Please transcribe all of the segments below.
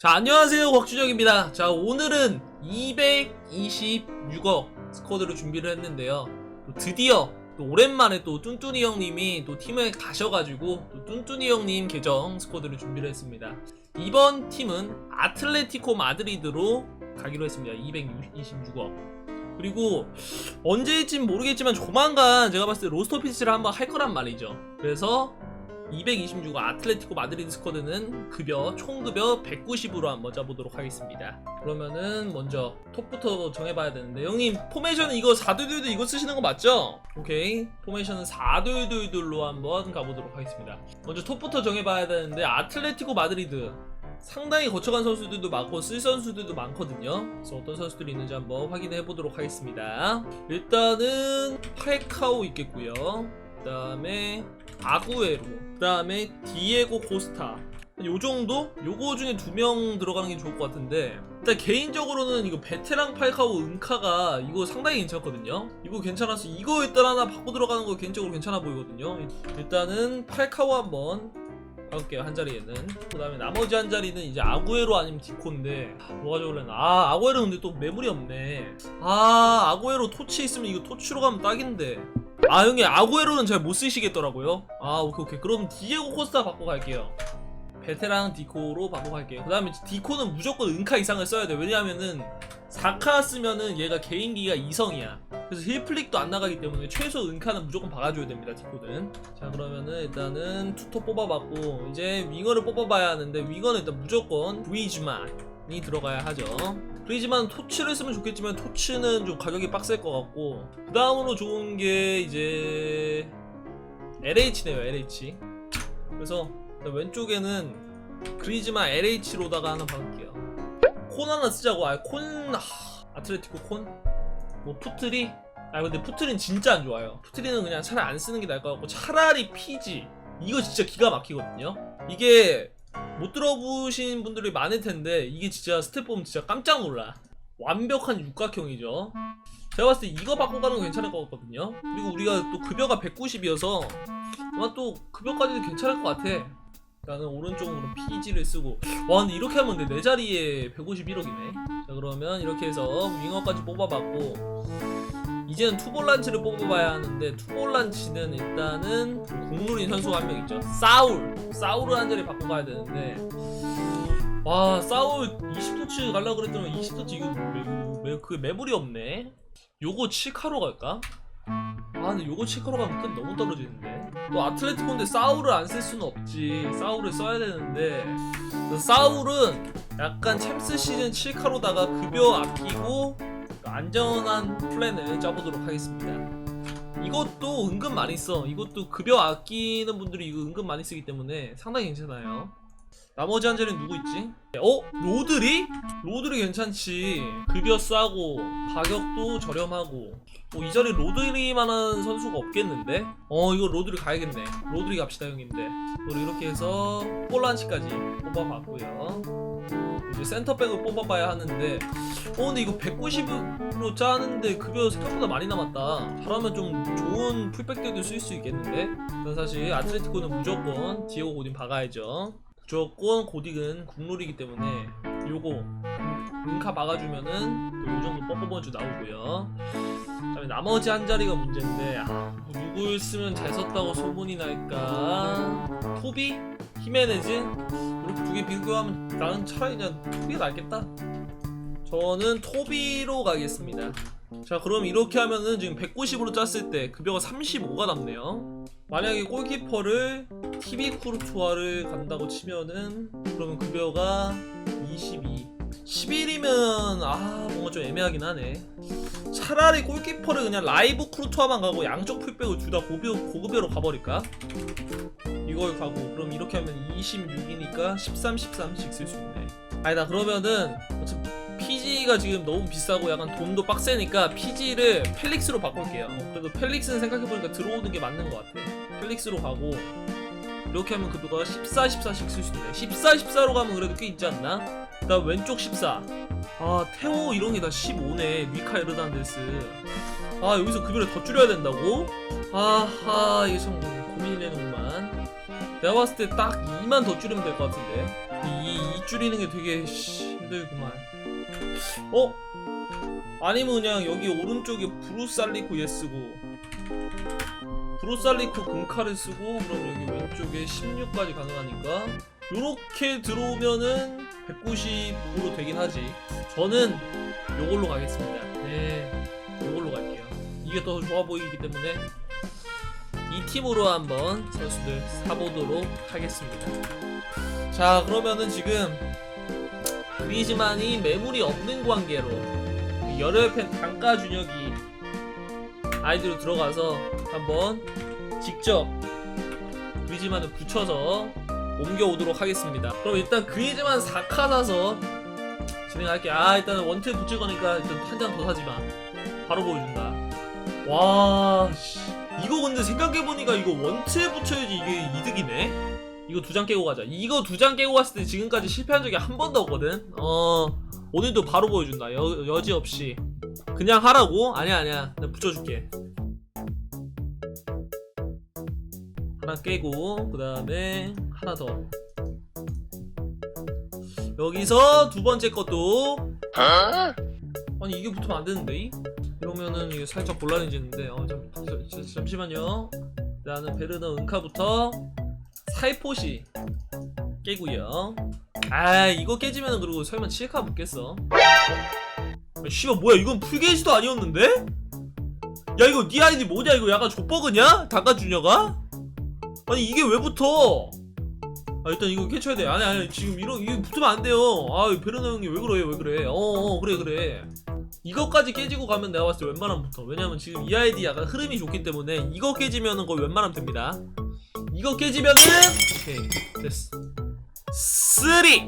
자 안녕하세요. 곽준영입니다. 자 오늘은 226억 스쿼드를 준비를 했는데요. 또 드디어 또 오랜만에 또 뚠뚠이 형님이 또 팀에 가셔가지고 또 뚠뚠이 형님 계정 스쿼드를 준비를 했습니다. 이번 팀은 아틀레티코 마드리드로 가기로 했습니다. 226억. 그리고 언제일진 모르겠지만 조만간 제가 봤을 때 로스터 피치를 한번 할 거란 말이죠. 그래서 226억 아틀레티코 마드리드 스쿼드는 급여 총 급여 190으로 한번 짜보도록 하겠습니다. 그러면은 먼저 톱부터 정해봐야 되는데 형님 포메이션은 이거 4두두두 이거 쓰시는 거 맞죠? 오케이 포메이션은 4두두두로 한번 가보도록 하겠습니다. 먼저 톱부터 정해봐야 되는데 아틀레티코 마드리드 상당히 거쳐간 선수들도 많고 쓸 선수들도 많거든요. 그래서 어떤 선수들이 있는지 한번 확인해 보도록 하겠습니다. 일단은 팔카오 있겠고요. 그 다음에 아구에로 그 다음에 디에고 코스타. 요 정도? 요거 중에 두 명 들어가는 게 좋을 것 같은데. 일단 개인적으로는 이거 베테랑 팔카오 은카가 이거 상당히 괜찮거든요. 이거 괜찮아서 이거 일단 하나 바꿔 들어가는 거 개인적으로 괜찮아 보이거든요. 일단은 팔카오 한번 가볼게요 한 자리에는. 그 다음에 나머지 한 자리는 이제 아구에로 아니면 디코인데. 뭐가 좋을래나? 아 아구에로 근데 또 매물이 없네. 아 아구에로 토치 있으면 이거 토치로 가면 딱인데 아 형님 아구에로는 잘 못 쓰시겠더라고요. 아 오케이 오케이. 그럼 디에고 코스타 바꿔 갈게요. 베테랑 디코로 바꿔 갈게요. 그 다음에 디코는 무조건 은카 이상을 써야 돼 왜냐하면은 4카 쓰면은 얘가 개인기가 2성이야. 그래서 힐플릭도 안 나가기 때문에 최소 은카는 무조건 박아줘야 됩니다 디코는. 자 그러면은 일단은 투토 뽑아봤고 이제 윙어를 뽑아봐야 하는데 윙어는 일단 무조건 브이즈만이 들어가야 하죠 브리지만 토치를 쓰면 좋겠지만 토치는 좀 가격이 빡셀 것 같고 그 다음으로 좋은 게 이제 LH네요 LH 그래서 왼쪽에는 그리즈만 LH로다가 하나 박을게요. 콘 하나 쓰자고. 아콘 아틀레티코 콘 뭐 푸트리? 아 근데 푸트리는 진짜 안 좋아요. 푸트리는 그냥 차라리 안 쓰는 게 나을 것 같고 차라리 피지. 이거 진짜 기가 막히거든요. 이게 못 들어보신 분들이 많을 텐데 이게 진짜 스텝 보면 진짜 깜짝 놀라. 완벽한 육각형이죠. 제가 봤을 때 이거 바꿔가는 거 괜찮을 것 같거든요. 그리고 우리가 또 급여가 190이어서 아마 또 급여까지도 괜찮을 것 같아. 나는 오른쪽으로 PG를 쓰고. 와 근데 이렇게 하면 내, 내 자리에 151억이네. 자 그러면 이렇게 해서 윙어까지 뽑아봤고 이제는 투볼란치를 뽑아봐야 하는데 투볼란치는 일단은 국룰인 선수가 한 명 있죠. 사울. 사울을 한 자리 바꿔 가야 되는데. 와 사울 20토치 가려고 그랬더니 20토치 이거 그 매물이 없네? 요거 7카로 갈까? 아 근데 요거 7카로 가면 끝 너무 떨어지는데. 또 아틀레티코인데 사울을 안 쓸 수는 없지. 사울을 써야 되는데. 그 사울은 약간 챔스 시즌 7카로다가 급여 아끼고 안전한 플랜을 짜보도록 하겠습니다. 이것도 은근 많이 써. 이것도 급여 아끼는 분들이 이거 은근 많이 쓰기 때문에 상당히 괜찮아요. 나머지 한 자리는 누구 있지? 어? 로드리? 로드리 괜찮지. 급여 싸고 가격도 저렴하고. 뭐 이 자리 로드리만한 선수가 없겠는데? 어 이거 로드리 가야겠네. 로드리 갑시다 형님들. 그리고 이렇게 해서 폴란치까지 뽑아봤고요. 이제 센터백을 뽑아봐야 하는데 어 근데 이거 190으로 짜는데 급여 생각보다 많이 남았다. 잘하면 좀 좋은 풀백들도 쓸 수 있겠는데? 전 사실 아틀레티코는 무조건 디오고 고딘 박아야죠. 무조건 고딕은 국룰이기 때문에 요거 은카 박아주면은 또 요정도 뻐뻐번주 나오고요 나머지 한 자리가 문제인데 아, 누굴 쓰면 잘 썼다고 소문이 날까 토비? 히메네즈? 이렇게 두 개 비교하면 나는 차라리 그냥 토비가 낫겠다 저는 토비로 가겠습니다. 자, 그럼 이렇게 하면은 지금 190으로 짰을 때 급여가 35가 남네요. 만약에 골키퍼를 TV 쿠르투아를 간다고 치면은 그러면 급여가 22. 11이면 아 뭔가 좀 애매하긴 하네. 차라리 골키퍼를 그냥 라이브 쿠르투아만 가고 양쪽 풀백을 둘 다 고급여로 가버릴까? 이걸 가고 그럼 이렇게 하면 26이니까 13, 13씩 쓸 수 있네. 아니다 그러면은 어차피 PG가 지금 너무 비싸고 약간 돈도 빡세니까 PG를 펠릭스로 바꿀게요. 그래도 펠릭스는 생각해보니까 들어오는 게 맞는 것 같아. 펠릭스로 가고 이렇게 하면 급여가 14, 14씩 쓸 수 있네. 14, 14로 가면 그래도 꽤 있지 않나? 그 다음 왼쪽 14. 아 테오 이런 게 다 15네. 미카 에르단데스. 아 여기서 급여를 더 줄여야 된다고? 아하 이게 참 고민이 되는구만. 내가 봤을 때 딱 2만 더 줄이면 될 것 같은데. 이, 이 줄이는 게 되게 씨, 힘들구만. 어? 아니면 그냥 여기 오른쪽에 브루살리코 얘 쓰고 브루살리코 금카를 쓰고 그럼 여기 왼쪽에 16까지 가능하니까 요렇게 들어오면은 190으로 되긴 하지. 저는 요걸로 가겠습니다. 네, 요걸로 갈게요. 이게 더 좋아 보이기 때문에 이 팀으로 한번 선수들 사보도록 하겠습니다. 자, 그러면은 지금 그리즈만이 매물이 없는 관계로 열혈팬 단가 준혁이 아이디로 들어가서 한번 직접 그리즈만을 붙여서 옮겨오도록 하겠습니다. 그럼 일단 그리즈만 4카 사서 진행할게. 아 일단 원투에 붙일 거니까 일단 한 장 더 사지 마. 바로 보여준다. 와, 씨. 이거 근데 생각해보니까 이거 원투에 붙여야지 이게 이득이네? 이거 두 장 깨고 가자. 이거 두 장 깨고 갔을 때 지금까지 실패한 적이 한 번도 없거든? 어, 오늘도 바로 보여준다. 여, 여지 없이. 그냥 하라고? 아니야, 아니야. 내가 붙여줄게. 하나 깨고, 그 다음에 하나 더. 여기서 두 번째 것도 아니 이게 붙으면 안 되는데 이러면은 이게 살짝 곤란해지는데 어, 잠, 잠, 잠시만요 나는 베르너 은카부터 살포시 깨고요 아 이거 깨지면은 그리고 설마 7카 붙겠어 아, 씨발 뭐야 이건 풀게이지도 아니었는데? 야 이거 니 아이디 뭐냐 이거 약간 족버그냐? 단가주녀가? 아니 이게 왜 붙어? 아 일단 이거 캐쳐야 돼 아니 아니 지금 이러 이거 붙으면 안 돼요 아 베르너 형님 왜 그래 왜 그래 어 어 그래 그래 이거까지 깨지고 가면 내가 봤을 때 웬만하면 붙어 왜냐면 지금 이 아이디 약간 흐름이 좋기 때문에 이거 깨지면은 거의 웬만하면 됩니다 이거 깨지면은 오케이 됐어 3 2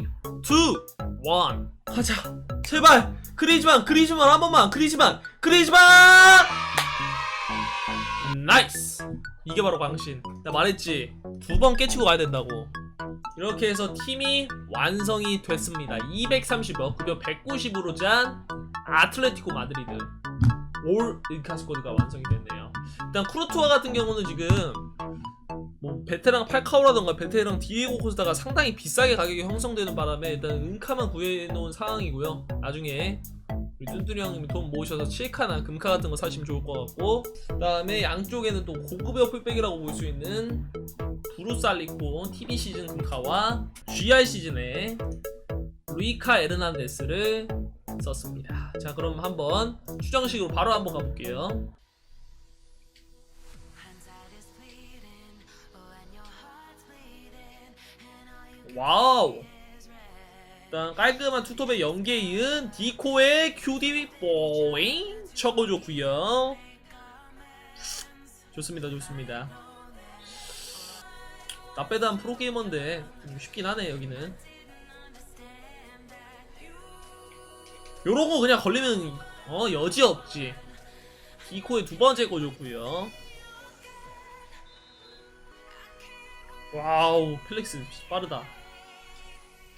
1 하자. 제발. 그리지만 그리지만 한 번만. 그리지만 그리지만! 나이스. 이게 바로 광신. 나 말했지. 두 번 깨치고 가야 된다고. 이렇게 해서 팀이 완성이 됐습니다. 230억 급여 190으로 짠 아틀레티코 마드리드. 올 인카 스쿼드가 완성이 됐네요. 일단 쿠르투아 같은 경우는 지금 뭐 베테랑 팔카오라던가 베테랑 디에고 코스타가 상당히 비싸게 가격이 형성되는 바람에 일단 은카만 구해놓은 상황이고요 나중에 우리 뚠뚠이 형님이 돈 모으셔서 7카나 금카 같은 거 사시면 좋을 것 같고 그 다음에 양쪽에는 또 고급의 풀백이라고 볼 수 있는 브루살리코 TV 시즌 금카와 GR 시즌에 루이카 에르난데스를 썼습니다. 자 그럼 한번 추정식으로 바로 한번 가볼게요. 와우. 일단 깔끔한 투톱의 연계 이은 디코의 QD 보잉 적어줬고요. 좋습니다, 좋습니다. 나빼다한 프로게이머인데 좀 쉽긴 하네 여기는. 요런 거 그냥 걸리면 어 여지 없지. 디코의 두 번째 거 줬고요. 와우 플렉스 빠르다.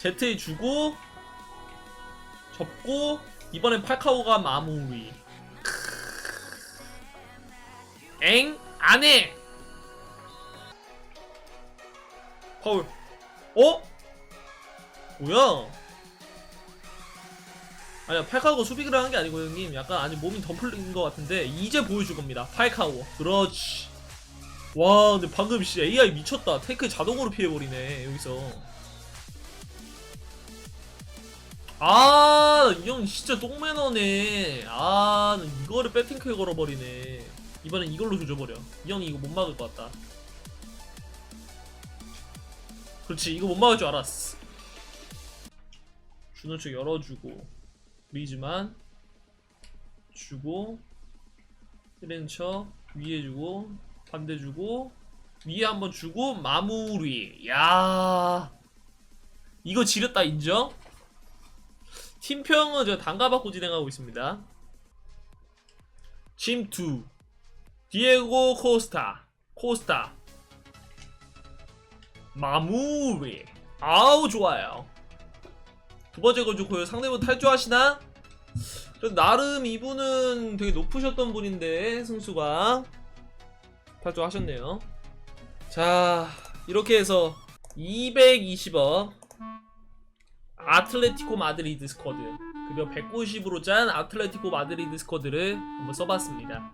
제트에 주고 접고 이번엔 팔카오가 마무리. 엥 안해. 파울. 어? 뭐야? 아니야 팔카오가 수비를 하는 게 아니고 형님 약간 아니 몸이 덤플린 것 같은데 이제 보여줄 겁니다 팔카오 그렇지 와 근데 방금 진짜 AI 미쳤다 테크 자동으로 피해버리네 여기서 아 이 형 진짜 똥매너네. 아 이거를 배팅크에 걸어버리네. 이번엔 이걸로 조져버려. 이 형이 이거 못 막을 것 같다. 그렇지 이거 못 막을 줄 알았어. 주는 쪽 열어주고 리즈만 주고 척 위에 주고 반대 주고 위에 한번 주고 마무리. 야. 이거 지렸다 인정? 팀평은 제가 단가 받고 진행하고 있습니다. 짐2 디에고 코스타. 코스타. 마무리. 아우 좋아요. 두 번째 거 좋고요. 상대분 탈주하시나? 나름 이분은 되게 높으셨던 분인데 승수가. 탈주하셨네요. 자 이렇게 해서 220억 아틀레티코 마드리드 스쿼드 급여 190으로 짠 아틀레티코 마드리드 스쿼드를 한번 써봤습니다.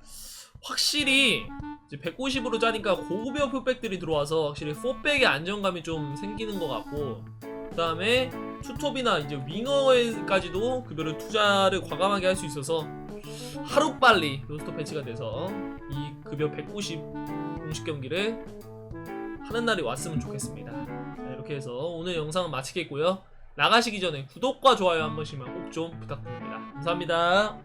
확실히 이제 190으로 짜니까 고급여 풀백들이 들어와서 확실히 4백의 안정감이 좀 생기는 것 같고 그 다음에 투톱이나 이제 윙어에까지도 급여를 투자를 과감하게 할 수 있어서 하루빨리 로스터 패치가 돼서 이 급여 190 공식 경기를 하는 날이 왔으면 좋겠습니다. 자, 이렇게 해서 오늘 영상은 마치겠고요. 나가시기 전에 구독과 좋아요 한 번씩만 꼭 좀 부탁드립니다. 감사합니다.